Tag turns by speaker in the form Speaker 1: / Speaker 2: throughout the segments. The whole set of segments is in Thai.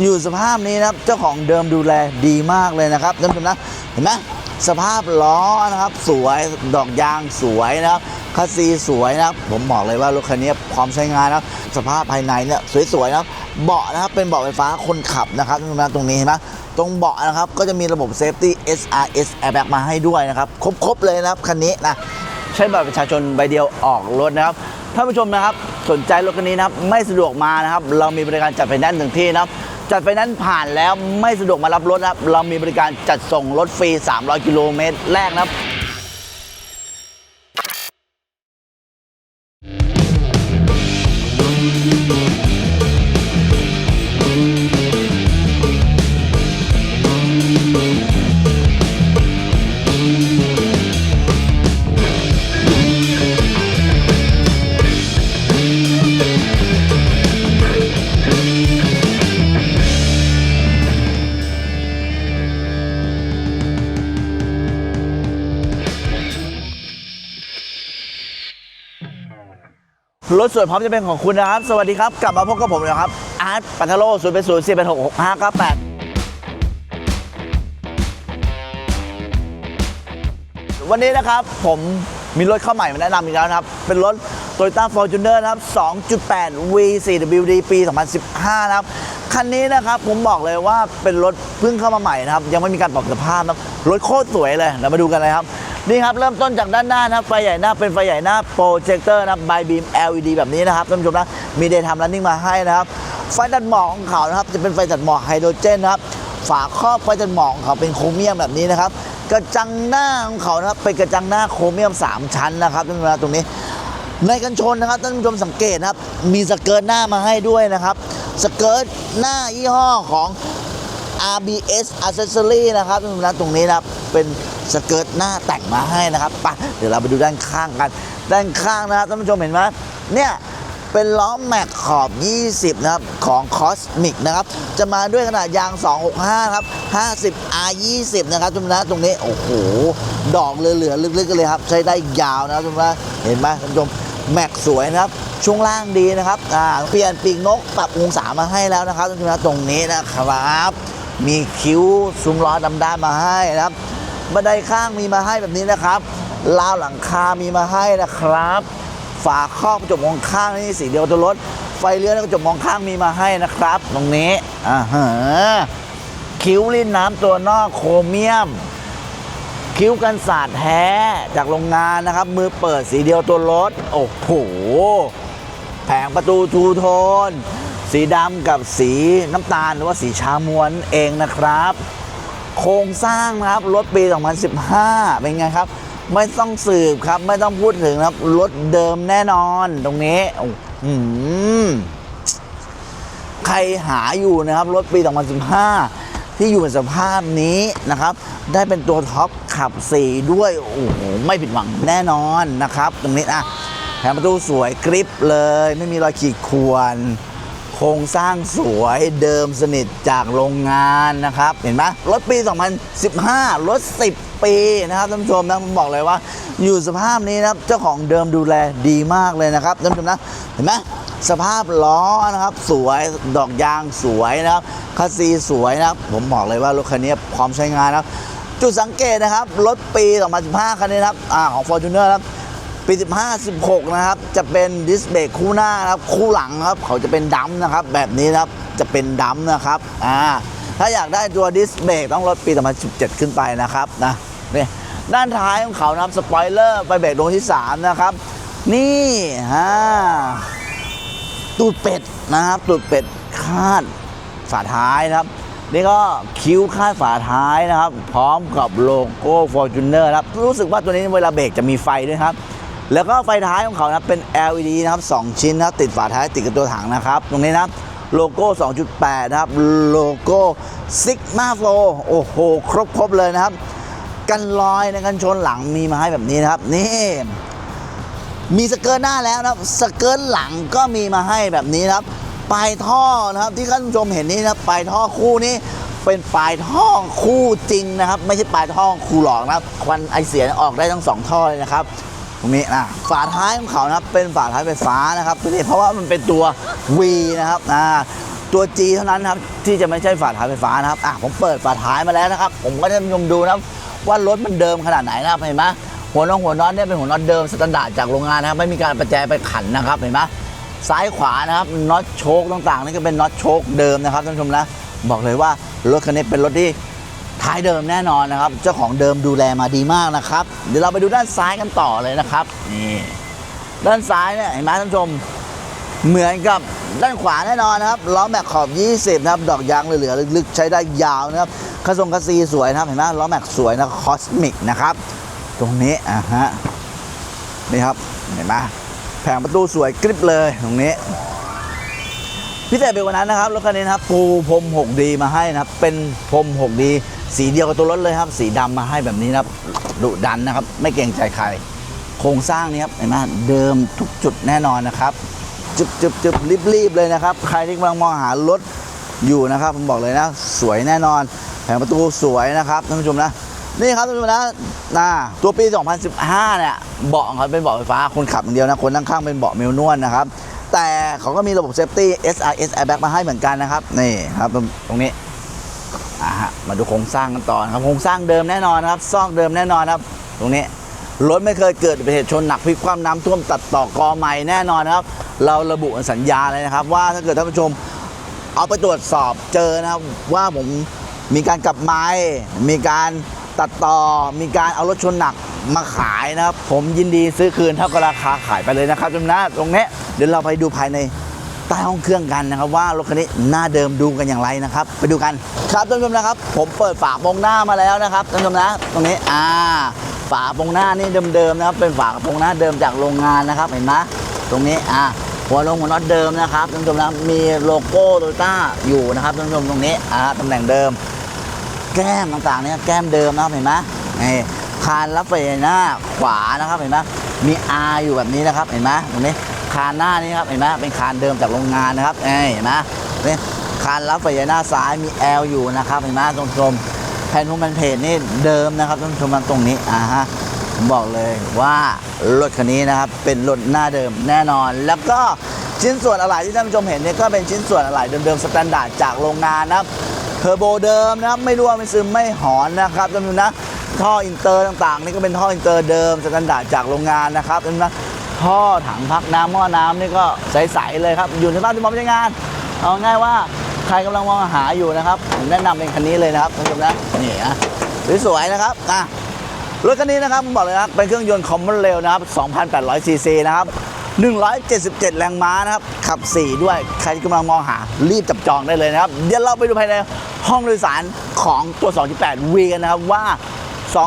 Speaker 1: อยู่สภาพนี้นะครับเจ้าของเดิมดูแลดีมากเลยนะครับท่านผู้ชมนะเห็นไหมสภาพล้อนะครับสวยดอกยางสวยนะครับคัสซีสวยนะครับผมบอกเลยว่ารถคันนี้พร้อมใช้งานนะครับสภาพภายในเนี่ยสวยๆนะครับเบาะนะครับเป็นเบาะไฟฟ้าคนขับนะครับท่านผู้ชมนะตรงนี้เห็นไหมตรงเบาะนะครับก็จะมีระบบเซฟตี้ SRS airbag มาให้ด้วยนะครับครบๆเลยนะครับคันนี้นะใช้บัตรประชาชนใบเดียวออกรถนะครับท่านผู้ชมนะครับสนใจรถคันนี้นะครับไม่สะดวกมานะครับเรามีบริการจัดไฟแนนซ์ถึงที่นะครับ จัดไฟนั้นผ่านแล้วไม่สะดวกมารับรถนะครับ เรามีบริการจัดส่งรถฟรี 300 กิโลเมตรแรกนะครับ วยพร้อมจะเป็นของคุณนะครับ สวัสดีครับ กลับมาพบกับผมนะครับ อาร์ตปัทโลศูนย์เป็นศูนย์สี่เป็นหกหกห้าเก้าแปดวันนี้นะครับผมมีรถเข้าใหม่มาแนะนำอีกแล้วนะครับ เป็นรถ Toyota Fortuner นะครับ 2.8 V4WD ปี 2015 นะครับ คันนี้นะครับผมบอกเลยว่าเป็นรถเพิ่งเข้ามาใหม่นะครับ ยังไม่มีการปรับสภาพนะครับ รถโคตรสวยเลยเดี๋ยวมาดูกันเลยครับ นี่ครับเริ่มต้นจากด้านหน้านะครับไฟใหญ่หน้าเป็นไฟใหญ่หน้าโปรเจคเตอร์นะครับ by beam LED แบบนี้นะครับท่านผู้ชมนะมี daytime running มาให้นะครับไฟตัดหมอกของเขานะครับจะเป็นไฟตัดหมอกไฮโดรเจนนะครับฝาครอบไฟตัดหมอกของเขาเป็นโครเมียมแบบนี้นะครับกระจังหน้าของเขานะครับเป็นกระจังหน้าโครเมียม 3 ชั้นนะครับท่านผู้ชมนะตรงนี้ ในกันชนนะครับท่านผู้ชมสังเกตนะครับมีสเกิร์ตหน้ามาให้ด้วยนะครับสเกิร์ตหน้ายี่ห้อของ RBS Accessory นะครับท่านผู้ชมนะตรงนี้นะครับเป็น สเกิร์ตหน้าแต่งมาให้นะครับไปเดี๋ยวเราไปดูด้านข้างกัน ด้านข้างนะครับท่านผู้ชมเห็นไหมเนี่ยเป็นล้อแม็กขอบ 20 นะครับ ของ Cosmic นะครับ จะมาด้วยขนาดยาง 265 ครับ 50 R 20 นะครับท่านผู้ชมนะตรงนี้ โอ้โห ดอกเหลือๆลึกๆ กันเลยครับ ใช้ได้ยาวนะครับท่านผู้ชมนะเห็นไหมท่านผู้ชมแม็กสวยนะครับ ช่วงล่างดีนะครับ อ่า เปลี่ยนปีกนก ปรับองศามาให้แล้วนะครับท่านผู้ชมนะตรงนี้นะครับ มีคิ้วซุ้มล้อดำด้านมาให้นะครับ บันไดข้างมีมาให้แบบนี้นะครับราวหลังคามีมาให้นะครับ ฝาครอบกระจกมองข้างนี่สีเดียวตัวรถ ไฟเลี้ยวและกระจกมองข้างมีมาให้นะครับ ตรงนี้อ่าฮะคิ้วลิ้นน้ำตัวนอกโครเมียม คิ้วกันสาดแท้จากโรงงานนะครับ มือเปิดสีเดียวตัวรถ โอ้โหแผงประตูทูโทน สีดำกับสีน้ำตาลหรือว่าสีชามวนเองนะครับ โครงสร้างนะครับรถปี 2015 เป็นไงครับ ไม่ต้องสืบครับ ไม่ต้องพูดถึงครับรถเดิมแน่นอนตรงนี้อ้โหใครหาอยู่นะครับรถปี 2015 ที่อยู่ในสภาพนี้นะครับ ได้เป็นตัวท็อปขับ4ด้วยโอ้โหไม่ผิดหวังแน่นอนนะครับ ตรงนี้อะแผงประตูสวยกริปเลย ไม่มีรอยขีดข่วน โครงสร้างสวยเดิมสนิทจากโรงงานนะครับ เห็นไหมรถปี 2015 รถ 10 ปีนะครับท่านผู้ชมนะผมบอกเลยว่า อยู่สภาพนี้นะครับเจ้าของเดิมดูแลดีมากเลยนะครับท่านผู้ชมนะเห็นไหมสภาพล้อนะครับสวยดอกยางสวยนะครับคัสซีสวยนะครับผมบอกเลยว่ารถคันนี้พร้อมใช้งานนะครับจุดสังเกตนะครับรถปี 2015 คันนี้นะครับอของ Fortuner นะครับ ปี 15 16 นะครับ จะเป็นดิสเบรกคู่หน้านะครับ คู่หลังครับ เขาจะเป็นดัมนะครับ แบบนี้นะครับ จะเป็นดัมนะครับ อ่า ถ้าอยากได้ตัวดิสเบรกต้องรถปี 2017 ขึ้นไปนะครับนะ นี่ ด้านท้ายของเขานะครับ สปอยเลอร์ไฟเบรกดวงที่ 3 นะครับ นี่ฮะตูดเป็ดนะครับ ตูดเป็ดคาดฝาท้ายนะครับนี่ก็คิ้วคาดฝาท้ายนะครับ พร้อมกับโลโก้ Fortuner นะครับ รู้สึกว่าตัวนี้เวลาเบรกจะมีไฟด้วยครับ แล้วก็ไฟท้ายของเขานะเป็น LED นะครับ 2 ชิ้นนะติดฝาท้ายติดกับตัวถังนะครับ ตรงนี้นะโลโก้ 2.8 นะครับ โลโก้ Sigma Flow โอ้โห ครบครบเลยนะครับ กันรอยในกันชนหลังมีมาให้แบบนี้นะครับ นี่มีสเกิร์ตหน้าแล้วนะครับ สเกิร์ตหลังก็มีมาให้แบบนี้นะครับ ปลายท่อนะครับที่ท่านผู้ชมเห็นนี้นะปลายท่อคู่นี้เป็นปลายท่อคู่จริงนะครับ ไม่ใช่ปลายท่อคู่หลอกนะครับ ควันไอเสียออกได้ทั้งสองท่อเลยนะครับ ตรงนี้นะฝาท้ายของเขานะครับเป็นฝาท้ายไฟฟ้านะครับตัวนี้เพราะว่ามันเป็นตัว V นะครับอ่าตัว G เท่านั้นนะครับที่จะไม่ใช่ฝาท้ายไฟฟ้านะครับอะผมเปิดฝาท้ายมาแล้วนะครับ ผมก็จะให้ท่านชมดูนะครับว่ารถมันเดิมขนาดไหนนะครับเห็นไหมหัวน้องหัวน็อตเนี่ยเป็นหัวน็อตเดิมสแตนดาร์ดจากโรงงานนะครับไม่มีการประแจไปขันนะครับเห็นไหมซ้ายขวานะครับน็อตโชคต่างๆนี่ก็เป็นน็อตโชคเดิมนะครับท่านผู้ชมนะบอกเลยว่ารถคันนี้เป็นรถที่ ท้ายเดิมแน่นอนนะครับ เจ้าของเดิมดูแลมาดีมากนะครับ เดี๋ยวเราไปดูด้านซ้ายกันต่อเลยนะครับนี่ด้านซ้ายเนี่ยเห็นไหมท่านผู้ชมเหมือนกับด้านขวาแน่นอนนะครับล้อแม็กขอบ 20 นะครับ ดอกยางเหลือๆลึกๆ ใช้ได้ยาวนะครับกระทรงกระซีสวยนะครับ เห็นไหมล้อแม็กสวยนะคอสมิกนะครับ ตรงนี้อะฮะนี่ครับเห็นไหมแผงประตูสวยกริบเลยตรงนี้ พิเศษไปกว่านั้นนะครับรถคันนี้นะครับปูพรม 6D มาให้นะครับ เป็นพรม 6D สีเดียวกับตัวรถเลยครับ สีดำมาให้แบบนี้นะครับดุดันนะครับ ไม่เกรงใจใคร โครงสร้างนี้ครับเห็นไหมเดิมทุกจุดแน่นอนนะครับจึบจึบจึบรีบรีบเลยนะครับ ใครที่กำลังมองหารถอยู่นะครับ ผมบอกเลยนะ สวยแน่นอน แผงประตูสวยนะครับท่านผู้ชมนะนี่ครับท่านผู้ชมนะนะตัวปี 2015 เนี่ยเบาะเขาเป็นเบาะไฟฟ้าคนขับอย่างเดียวนะคนนั่งข้างเป็นเบาะเมลนวลนะครับแต่เขาก็มีระบบเซฟตี้ SRS airbag มาให้เหมือนกันนะครับนี่ครับตรงนี้ อ่าฮะมาดูโครงสร้างกันต่อนะครับโครงสร้างเดิมแน่นอนครับซอกเดิมแน่นอนครับ ตรงนี้รถไม่เคยเกิดอุบัติเหตุชนหนักพลิกคว่ำน้ำท่วมตัดต่อกอใหม่แน่นอนครับ เราระบุสัญญาเลยนะครับ ว่าถ้าเกิดท่านผู้ชมเอาไปตรวจสอบเจอนะครับ ว่าผมมีการกลับไม้ มีการตัดต่อ มีการเอารถชนหนักมาขายนะครับ ผมยินดีซื้อคืนเท่ากับราคาขายไปเลยนะครับจำนะตรงนี้เดี๋ยวเราไปดูภายใน ใต้ห้องเครื่องกันนะครับ ว่ารถคันนี้หน้าเดิมดูกันอย่างไรนะครับ ไปดูกันครับท่านผู้ชมนะครับ ผมเปิดฝาโปงหน้ามาแล้วนะครับท่านผู้ชมนะตรงนี้อ่าฝาโปรงหน้านี่เดิมๆนะครับ เป็นฝาโปรงหน้าเดิมจากโรงงานนะครับเห็นไหมตรงนี้อ่าหัวลงหัวน็อตเดิมนะครับท่านผู้ชมนะมีโลโก้โตโยต้าอยู่นะครับท่านผู้ชมตรงนี้อ่าตำแหน่งเดิม แก้มต่างๆเนี่ยแก้มเดิมนะครับเห็นไหมนี่คานรับไฟหน้าขวานะครับเห็นไหมมี R อยู่แบบนี้นะครับเห็นไหมตรงนี้ คานหน้านี่ครับเห็นไหมเป็นคานเดิมจากโรงงานนะครับเอ้ยเห็นไหมนี่คานรับไฟหน้าซ้ายมี L อยู่นะครับเห็นไหมตรงชมแผ่นหุ้มแผ่นเพจนี่เดิมนะครับท่านผู้ชมตรงนี้อ่าฮะผมบอกเลยว่ารถคันนี้นะครับเป็นรถหน้าเดิมแน่นอน แล้วก็ชิ้นส่วนอะไหล่ที่ท่านผู้ชมเห็นเนี่ยก็เป็นชิ้นส่วนอะไหล่เดิมๆสแตนดาร์ดจากโรงงานนะครับเทอร์โบเดิมนะครับไม่รั่วไม่ซึมไม่หอนนะครับท่านผู้ชมนะท่ออินเตอร์ต่างๆ นี่ก็เป็นท่ออินเตอร์เดิมสแตนดาร์ดจากโรงงานนะครับท่านผู้ชมนะ ท่อถังพักน้ำหม้อน้ำนี่ก็ใสๆเลยครับ อยู่ในบ้านที่มอมใช้งาน เอาง่ายว่าใครกำลังมองหาอยู่นะครับผมแนะนำเป็นคันนี้เลยนะครับท่านผู้ชมนะนี่นะสวยๆนะครับอะรถคันนี้นะครับผมบอกเลยนะครับเป็นเครื่องยนต์คอมมอนเรลนะครับ 2,800 ซีซีนะครับ 177 แรงม้านะครับ ขับ 4 ด้วย ใครที่กำลังมองหา รีบจับจองได้เลยนะครับ เดี๋ยวเราไปดูภายในห้องโดยสารของตัว 2.8 V กันนะครับว่า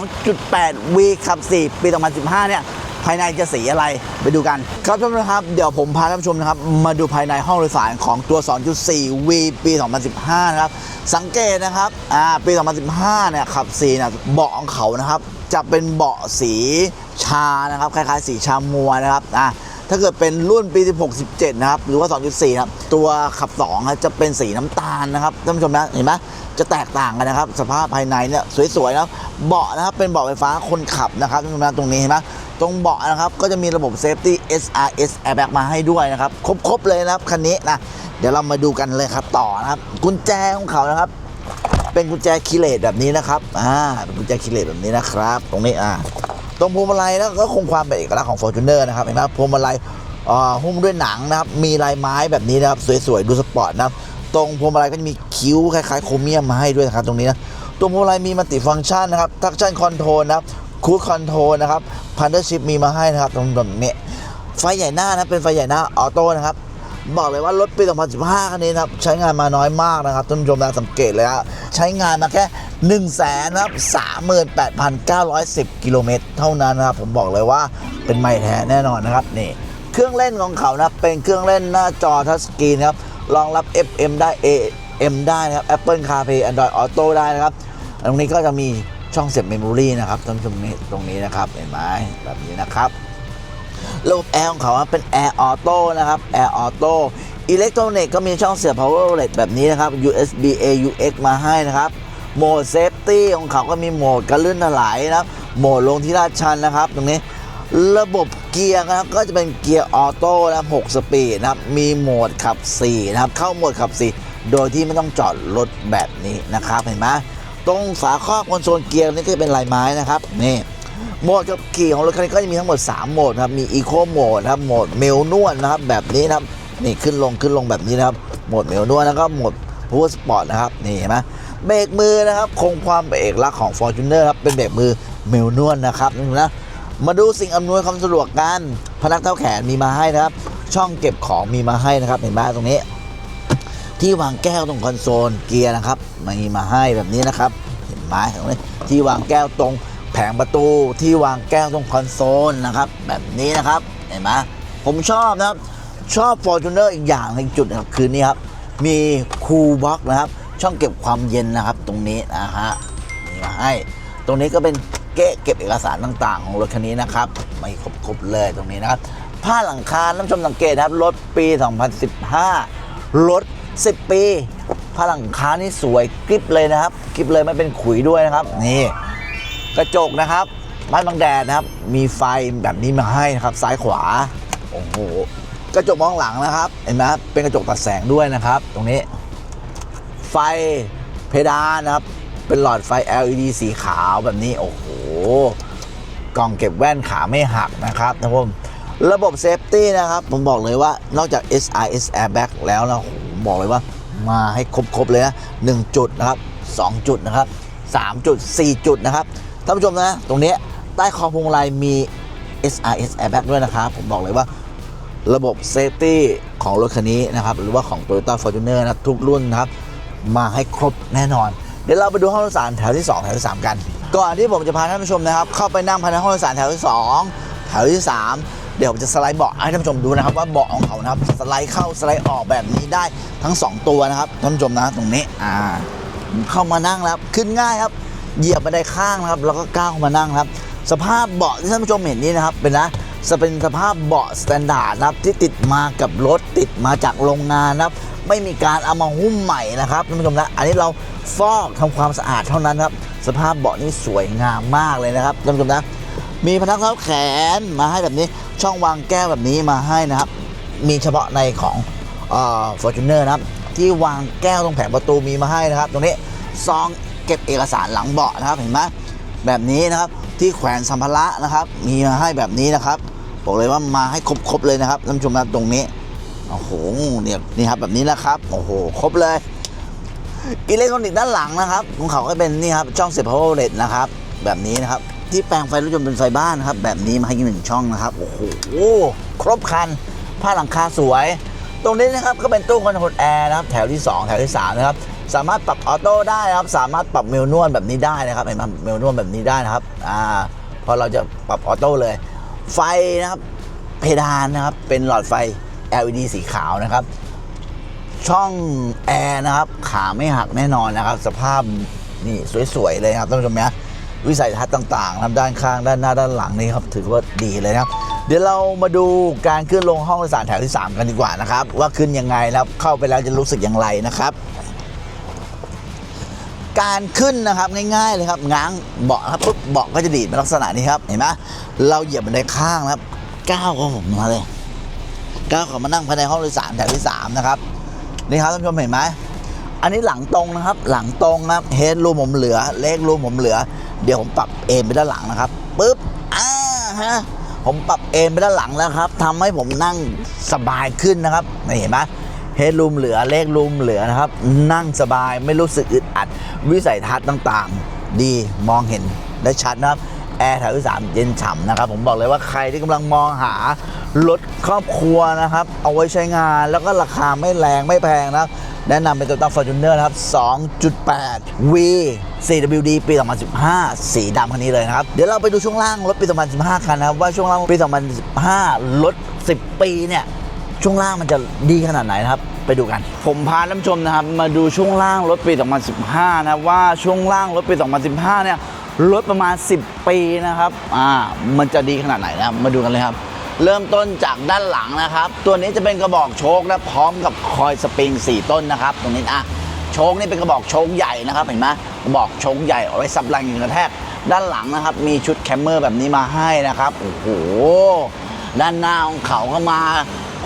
Speaker 1: 2.8 V ขับ 4 ปี 2015 เนี่ย ภายในจะสีอะไรไปดูกัน ครับท่านผู้ชมครับเดี๋ยวผมพาท่านผู้ชมนะครับ มาดูภายในห้องโดยสารของตัว 2.4 V ปี 2015 นะครับ สังเกตนะครับอ่าปี 2015 เนี่ยขับ4เนี่ยเบาะของเขานะครับ จะเป็นเบาะสีชานะครับ คล้ายๆ สีชามัวนะครับอ่าถ้าเกิดเป็นรุ่นปี 16 17 นะครับ หรือว่า 2.4นะครับ ตัวขับ2ครับจะเป็นสีน้ำตาลนะครับท่านผู้ชมนะเห็นไหมจะแตกต่างกันนะครับ สภาพภายในเนี่ยสวยๆนะเบาะนะครับเป็นเบาะไฟฟ้าคนขับนะครับท่านผู้ชมนะตรงนี้เห็นไหม ตรงเบาะนะครับก็จะมีระบบเซฟตี้ SRS airbag มาให้ด้วยนะครับ ครบ ๆ เลยนะครับคันนี้นะเดี๋ยวเรามาดูกันเลยครับต่อนะครับ กุญแจของเขานะครับ เป็นกุญแจคีเลตแบบนี้นะครับอ่าเป็นกุญแจคีเลตแบบนี้นะครับ ตรงนี้อ่าตรงพวงมาลัยแล้วก็คงความเป็นเอกลักษณ์ของ Fortuner นะครับเห็นไหมพวงมาลัยหุ้มด้วยหนังนะครับ มีลายไม้แบบนี้นะครับ สวยๆ ดูสปอร์ตนะครับ ตรงพวงมาลัยก็จะมีคิ้วคล้ายๆ โครเมียมมาให้ด้วยนะครับ ตรงนี้นะ ตรงพวงมาลัยมีมัลติฟังก์ชันนะครับ ทักชั่นคอนโทรลนะครับ คูดคอนโทรนะครับพันเดอร์ชิพมีมาให้นะครับตรงตรงนี้ไฟใหญ่หน้านะเป็นไฟใหญ่หน้าออโต้นะครับบอกเลยว่ารถปี 2015 คันนี้นะครับ ใช้งานมาน้อยมากนะครับท่านผู้ชมนะสังเกตเลยฮะใช้งานมาแค่ 1 0 0 0 0แสนนะครับ38,910 กิโลเมตรเท่านั้นนะครับ ผมบอกเลยว่าเป็นไม่แท้แน่นอนนะครับนี่เครื่องเล่นของเขานะเป็นเครื่องเล่นหน้าจอทัชสกรีนครับรองรับ FM ได้ AM ได้นะครับ Apple CarPlay Android Auto ได้นะครับ ตรงนี้ก็จะมี ช่องเสียบเมมโมรีนะครับท่านผู้ชมนี่ตรงนี้นะครับเห็นไหมแบบนี้นะครับระบบแอร์ของเขาเป็นแอร์ออโต้นะครับแอร์ออโต้อิเล็กทรอนิกส์ก็มีช่องเสียบ power outlet แบบนี้นะครับ USB AUX มาให้นะครับโหมดเซฟตี้ของเขาก็มีโหมดกระลื่นถลายนะครับโหมดลงที่ลาดชันนะครับ ตรงนี้ระบบเกียร์นะครับก็จะเป็นเกียร์ออโต้นะครับ6สปีดนะครับมีโหมดขับ4นะครับเข้าโหมดขับ 4 โดยที่ไม่ต้องจอดรถแบบนี้นะครับเห็นไหม ตรงฝาครอบคอนโซลเกียร์นี่ก็จะเป็นลายไม้นะครับนี่โหมดขับขี่ของรถคันนี้ก็จะมีทั้งหมด 3 โหมดครับมีอีโคโหมดนะครับโหมดเมลนวลนะครับแบบนี้นะครับนี่ขึ้นลงขึ้นลงแบบนี้นะครับโหมดเมลนวลแล้วก็โหมดพูสปอร์ตนะครับนี่เห็นไหมเบรกมือนะครับคงความเอกลักษณ์ของ Fortuner ครับเป็นเบรกมือเมลนวลนะครับนี่นะมาดูสิ่งอำนวยความสะดวกกันพนักเท้าแขนมีมาให้นะครับ ช่องเก็บของมีมาให้นะครับเห็นไหมตรงนี้ ที่วางแก้วตรงคอนโซลเกียร์นะครับมีมาให้แบบนี้นะครับเห็นไหมตรงนี้ที่วางแก้วตรงแผงประตูที่วางแก้วตรงคอนโซลนะครับ แบบนี้นะครับเห็นไหมผมชอบนะครับชอบ Fortuner อีกอย่างในจุดนะครับคือนี่ครับ มีคูลบ็อกนะครับ ช่องเก็บความเย็นนะครับ ตรงนี้นะฮะมีมาให้ ตรงนี้ก็เป็นเก๊ะเก็บเอกสารต่างๆ ของรถคันนี้นะครับไม่ครบๆเลยตรงนี้นะครับผ้าหลังคาน้ำชมสังเกตนะครับรถปี 2015 รถ 10 ปีผ้าหลังคานี่สวยกริบเลยนะครับกริบเลยไม่เป็นขุยด้วยนะครับ นี่กระจกนะครับไม้บังแดดนะครับ มีไฟแบบนี้มาให้นะครับ ซ้ายขวาโอ้โหกระจกมองหลังนะครับ เห็นไหมเป็นกระจกตัดแสงด้วยนะครับ ตรงนี้ ไฟเพดานนะครับ เป็นหลอดไฟ LED สีขาวแบบนี้โอ้โหกล่องเก็บแว่นขาไม่หักนะครับท่านผู้ชมระบบเซฟตี้นะครับ ผมบอกเลยว่านอกจาก SIS Airbag แล้วนะโอ้โห บอกเลยว่ามาให้ครบๆเลยนะ1จุดนะครับ 2 จุดนะครับ 3 จุด 4 จุดนะครับท่านผู้ชมนะตรงนี้ใต้คอพวงมาลัยมี SIS Airbag ด้วยนะครับ ผมบอกเลยว่าระบบเซฟตี้ของรถคันนี้นะครับ หรือว่าของ Toyota Fortuner นะทุกรุ่นนะครับ มาให้ครบแน่นอน เดี๋ยวเราไปดูห้องโดยสารแถวที่ 2 แถวที่ 3 กัน ก่อนที่ผมจะพาท่านผู้ชมนะครับ เข้าไปนั่งภายในห้องโดยสารแถวที่ 2 แถวที่ 3 เดี๋ยวผมจะสไลด์เบาะให้ท่านผู้ชมดูนะครับ ว่าเบาะของเขานะครับสไลด์เข้าสไลด์ออกแบบนี้ได้ทั้ง 2 ตัวนะครับท่านผู้ชมนะตรงนี้อ่าเข้ามานั่งแล้วขึ้นง่ายครับเหยียบบันไดข้างนะครับ แล้วก็ก้าวเข้ามานั่งครับ สภาพเบาะที่ท่านผู้ชมเห็นนี่นะครับ เป็นนะจะเป็นสภาพเบาะสแตนดาร์ดนะครับที่ติดมากับรถติดมาจากโรงงานนะครับ ไม่มีการเอามาหุ้มใหม่นะครับท่านผู้ชมนะอันนี้เราฟอกทำความสะอาดเท่านั้นครับ สภาพเบาะนี่สวยงามมากเลยนะครับท่านผู้ชมนะ มีพนักเท้าแขนมาให้แบบนี้ช่องวางแก้วแบบนี้มาให้นะครับ มีเฉพาะในของเอ่อ Fortuner นะครับ ที่วางแก้วตรงแผงประตูมีมาให้นะครับ ตรงนี้ซองเก็บเอกสารหลังเบาะนะครับเห็นไหมแบบนี้นะครับที่แขวนสัมภาระนะครับ มีมาให้แบบนี้นะครับบอกเลยว่ามาให้ครบๆเลยนะครับท่านผู้ชมนะตรงนี้โอ้โหเนี่ยนี่ครับแบบนี้นะครับโอ้โหครบเลยอิเล็กทรอนิกส์ด้านหลังนะครับของเขาก็เป็นนี่ครับช่องเสียบ power outlet นะครับ แบบนี้นะครับ ที่แปลงไฟรถยนต์เป็นไฟบ้านนะครับ แบบนี้มาให้อีกหนึ่งช่องนะครับ โอ้โห ครบคัน ผ้าหลังคาสวย ตรงนี้นะครับก็เป็นตู้คอนโทรลแอร์นะครับ แถวที่ 2 แถวที่ 3 นะครับ สามารถปรับออโต้ได้นะครับ สามารถปรับเมลนวลแบบนี้ได้นะครับเห็นไหมเมลนวลแบบนี้ได้นะครับ อ่า พอเราจะปรับออโต้เลย ไฟนะครับ เพดานนะครับ เป็นหลอดไฟ LED สีขาวนะครับ ช่องแอร์นะครับ ขาไม่หักแน่นอนนะครับ สภาพนี่สวยๆเลยครับท่านผู้ชมนะ วิสัยทัศน์ต่างๆครับด้านข้างด้านหน้าด้านหลังนี่ครับถือว่าดีเลยนะครับ เดี๋ยวเรามาดูการขึ้นลงห้องโดยสารแถวที่ 3 กันดีกว่านะครับ ว่าขึ้นยังไงแล้วเข้าไปแล้วจะรู้สึกอย่างไรนะครับการขึ้นนะครับง่ายๆเลยครับง้างเบาะครับปุ๊บเบาะก็จะดีดเป็นลักษณะนี้ครับเห็นไหมเราเหยียบบันไดข้างนะครับก้าวข้าผมมาเลยก้าวข้ามานั่งภายในห้องโดยสารแถวที่สามนะครับนี่ครับท่านผู้ชมเห็นไหมอันนี้หลังตรงนะครับหลังตรงนะครับเฮดรูมผมเหลือเลขรูมผมเหลือ เดี๋ยวผมปรับเอ็นไปด้านหลังนะครับปุ๊บอ่าฮะผมปรับเอ็นไปด้านหลังแล้วครับทำให้ผมนั่งสบายขึ้นนะครับนี่เห็นไหมเฮดรูมเหลือเลขรูมเหลือนะครับ นั่งสบายไม่รู้สึกอึดอัด วิสัยทัศน์ต่างๆ ดีมองเห็นได้ชัดนะครับแอร์แถวที่สามเย็นฉ่ำนะครับ ผมบอกเลยว่าใครที่กำลังมองหา รถครอบครัวนะครับ เอาไว้ใช้งานแล้วก็ราคาไม่แรงไม่แพงนะครับ แนะนำเป็น Toyota Fortuner นะครับ 2.8 V 4WD ปี 2015 สีดำคันนี้เลยนะครับ เดี๋ยวเราไปดูช่วงล่างรถปี 2015กันนะครับ ว่าช่วงล่างปี 2015 รถ 10 ปีเนี่ย ช่วงล่างมันจะดีขนาดไหนนะครับไปดูกัน ผมพาท่านผู้ชมนะครับ มาดูช่วงล่างรถปี 2015 นะว่าช่วงล่างรถปี 2015 เนี่ยรถประมาณ 10 ปีนะครับ อ่า มันจะดีขนาดไหนนะ มาดูกันเลยครับ เริ่มต้นจากด้านหลังนะครับ ตัวนี้จะเป็นกระบอกโชคนะพร้อมกับคอยสปริง 4 ต้นนะครับ ตรงนี้อะโชคนี่เป็นกระบอกโชคใหญ่นะครับ เห็นไหมกระบอกโชคใหญ่เอาไว้ซับแรงยิงกระแทกด้านหลังนะครับ มีชุดแคมเมอร์แบบนี้มาให้นะครับโอ้โหด้านหน้าของเขาก็มา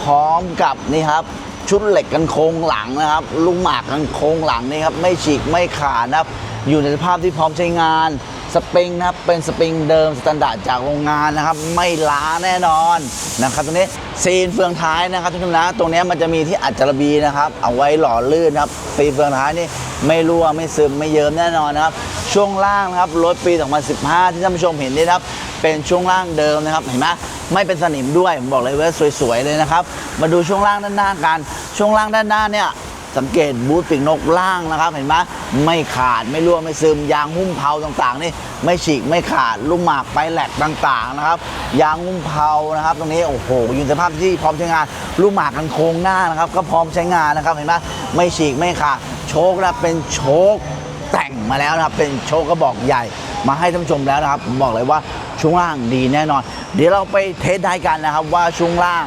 Speaker 1: พร้อมกับนี่ครับชุดเหล็กกันโครงหลังนะครับลูกหมากกันโครงหลังนี่ครับไม่ฉีกไม่ขาดนะครับ อยู่ในสภาพที่พร้อมใช้งาน สปริงนะครับเป็นสปริงเดิมสแตนดาร์ดจากโรงงานนะครับ ไม่ล้าแน่นอนนะครับตรงนี้ซีนเฟืองท้ายนะครับทุกท่านนะตรงนี้มันจะมีที่อัดจารบีนะครับ เอาไว้หล่อลื่นนะครับซีนเฟืองท้ายนี่ไม่รั่วไม่ซึมไม่เยิ้มแน่นอนนะครับ ช่วงล่างนะครับรถปี 2015 ที่ท่านผู้ชมเห็นนี่นะครับเป็นช่วงล่างเดิมนะครับเห็นไหมไม่เป็นสนิมด้วยผมบอกเลยว่าสวยๆเลยนะครับ มาดูช่วงล่างด้านหน้ากัน ช่วงล่างด้านหน้าเนี่ย สังเกตบูทปีกนกล่างนะครับ เห็นไหมไม่ขาดไม่รั่วไม่ซึม ยางหุ้มเผาต่างๆ นี่ไม่ฉีกไม่ขาดลูกหมากไปแหลกต่างๆนะครับ ยางหุ้มเผานะครับ ตรงนี้โอ้โหอยู่ในสภาพที่พร้อมใช้งานลูกหมากกันโครงหน้านะครับ ก็พร้อมใช้งานนะครับเห็นไหมไม่ฉีกไม่ขาดโชคนะเป็นโชคแต่งมาแล้วนะครับ เป็นโชคกระบอกใหญ่มาให้ท่านชมแล้วนะครับผมบอกเลยว่าช่วงล่างดีแน่นอน เดี๋ยวเราไปเทสได้กันนะครับว่าช่วงล่าง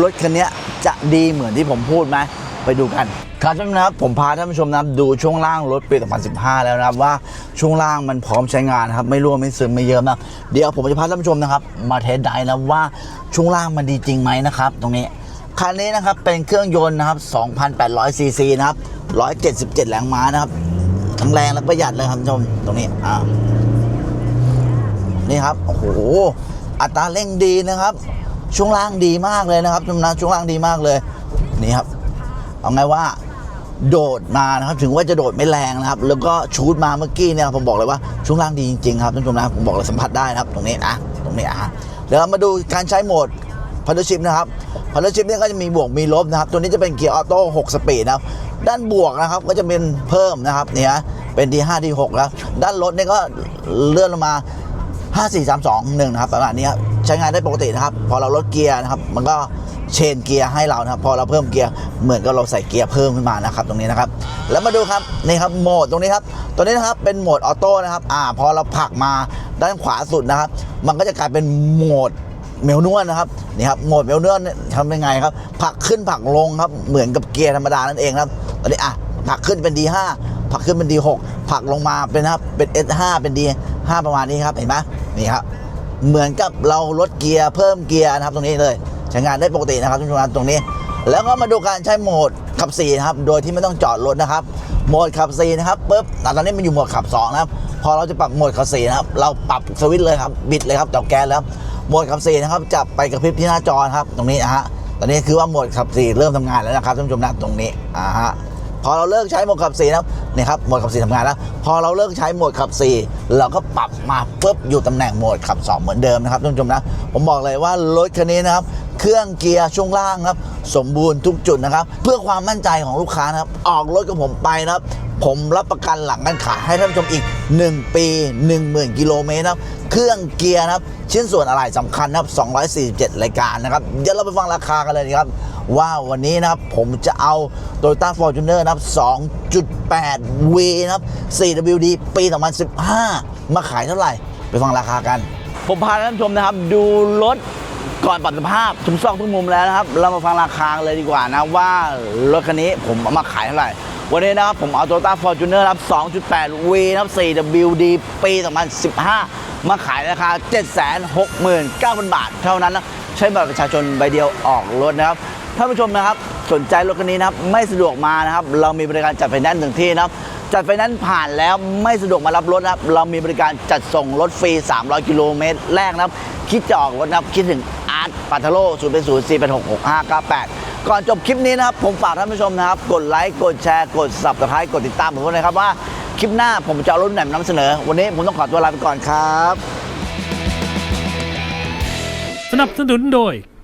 Speaker 1: รถคันนี้จะดีเหมือนที่ผมพูดไหม ไปดูกัน ครับท่านผู้ชมนะครับผมพาท่านผู้ชมนะครับดูช่วงล่างรถปี 2015 แล้วนะครับว่าช่วงล่างมันพร้อมใช้งานนะครับไม่รั่วไม่ซึมไม่เยิ้มนะเดี๋ยวผมจะพาท่านผู้ชมนะครับ มาเทสไดนะว่าช่วงล่างมันดีจริงไหมนะครับ ตรงนี้คันนี้นะครับเป็นเครื่องยนต์นะครับ 2,800 ซีซีนะครับ 177 แรงม้านะครับทั้งแรงและประหยัดเลยครับท่านผู้ชมตรงนี้อ่านี่ครับโอ้โหอัตราเร่งดีนะครับ ช่วงล่างดีมากเลยนะครับจำนะช่วงล่างดีมากเลยนี่ครับ เอาไงว่าโดดมานะครับถึงว่าจะโดดไม่แรงนะครับ แล้วก็ชูดมาเมื่อกี้เนี่ยผมบอกเลยว่าช่วงล่างดีจริงๆครับท่านผู้ชมนะผมบอกเลยสัมผัสได้นะครับ ตรงนี้นะตรงนี้อะเดี๋ยวเรามาดูการใช้โหมดพันธุชิพนะครับพันธุชิพเนี่ยก็จะมีบวกมีลบนะครับ ตัวนี้จะเป็นเกียร์ออโต้6สปีดนะครับ ด้านบวกนะครับก็จะเป็นเพิ่มนะครับเนี่ยเป็น D5 D6 แล้วด้านลดเนี่ยก็เลื่อนลงมา 5 4 3 2 1นะครับประมาณนี้ครับใช้งานได้ปกตินะครับ พอเราลดเกียร์นะครับ มันก็เชนเกียร์ให้เรานะครับ พอเราเพิ่มเกียร์เหมือนกับเราใส่เกียร์เพิ่มขึ้นมานะครับ ตรงนี้นะครับ แล้วมาดูครับนี่ครับโหมดตรงนี้ครับตัวนี้นะครับเป็นโหมดออโต้นะครับอ่าพอเราผลักมาด้านขวาสุดนะครับ มันก็จะกลายเป็นโหมดเมลนวลนะครับนี่ครับโหมดเมลนวลเนี่ยทำยังไงครับผลักขึ้นผลักลงครับเหมือนกับเกียร์ธรรมดานั่นเองครับตอนนี้อะผลักขึ้นเป็น D5 ผลักขึ้นเป็น D6 ผลักลงมาเป็นนะครับเป็น S5 เป็น D5 ประมาณนี้ครับเห็นไหมนี่ครับเหมือนกับเราลดเกียร์เพิ่มเกียร์นะครับตรงนี้เลยใช้งานได้ปกตินะครับทุกท่านตรงนี้ แล้วก็มาดูการใช้โหมดขับ4นะครับโดยที่ไม่ต้องจอดรถนะครับโหมดขับ4นะครับปุ๊บตอนนี้มันอยู่โหมดขับ2นะครับพอเราจะปรับโหมดขับ4นะครับเราปรับสวิตช์เลยครับบิดเลยครับจอกแก๊สแล้วโหมดขับ4นะครับจะไปกระพริบที่หน้าจอครับตรงนี้นะฮะตอนนี้คือว่าโหมดขับ4เริ่มทำงานแล้วนะครับท่านผู้ชมนะตรงนี้อ่าฮะ พอเราเลิกใช้โหมดขับ4นะครับนี่ครับโหมดขับ4ทำงานแล้ว พอเราเลิกใช้โหมดขับ 4 เราก็ปรับมาปุ๊บอยู่ตำแหน่งโหมดขับ 2 เหมือนเดิมนะครับท่านผู้ชมนะ ผมบอกเลยว่ารถคันนี้นะครับเครื่องเกียร์ช่วงล่างครับ สมบูรณ์ทุกจุดนะครับ เพื่อความมั่นใจของลูกค้านะครับ ออกรถกับผมไปนะครับ ผมรับประกันหลังการขายให้ท่านผู้ชมอีก 1 ปี 10,000 กิโลเมตรนะครับ เครื่องเกียร์นะครับ ชิ้นส่วนอะไรสำคัญนะครับ 247 รายการนะครับ เดี๋ยวเราไปฟังราคากันเลยดีครับ ว่าวันนี้นะครับผมจะเอา Toyota Fortuner นะครับ 2.8 V นะครับ 4WD ปี 2015 มาขายเท่าไหร่ ไปฟังราคากัน ผมพาท่านชมนะครับ ดูรถก่อนปรับสภาพทุกซอกทุกมุมแล้วนะครับ เรามาฟังราคากันเลยดีกว่านะว่ารถคันนี้ผมเอามาขายเท่าไหร่ วันนี้นะครับผมเอา Toyota Fortuner นะครับ 2.8 V นะครับ 4WD ปี 2015 มาขายราคา 769,000 บาท เท่านั้นนะ ใช้บัตรประชาชนใบเดียวออกรถนะครับ ท่านผู้ชมนะครับสนใจรถคันนี้นะครับไม่สะดวกมานะครับเรามีบริการจัดไฟแนนซ์ถึงที่นะครับจัดไฟแนนซ์ผ่านแล้วไม่สะดวกมารับรถนะครับเรามีบริการจัดส่งรถฟรี 300 กิโลเมตรแรกนะครับคิดจะออกรถนะครับคิดถึงอาร์ตปัทโล0เป็น0 4เป็น6 6 5 9 8 ก่อนจบคลิปนี้นะครับผมฝากท่านผู้ชมนะครับกดไลค์กดแชร์กด subscribe กดติดตามผมด้วยนะครับว่าคลิปหน้าผมจะเอารถไหนมานำเสนอ วันนี้ผมต้องขอตัวลาไปก่อนครับ
Speaker 2: สนับสนุนโดย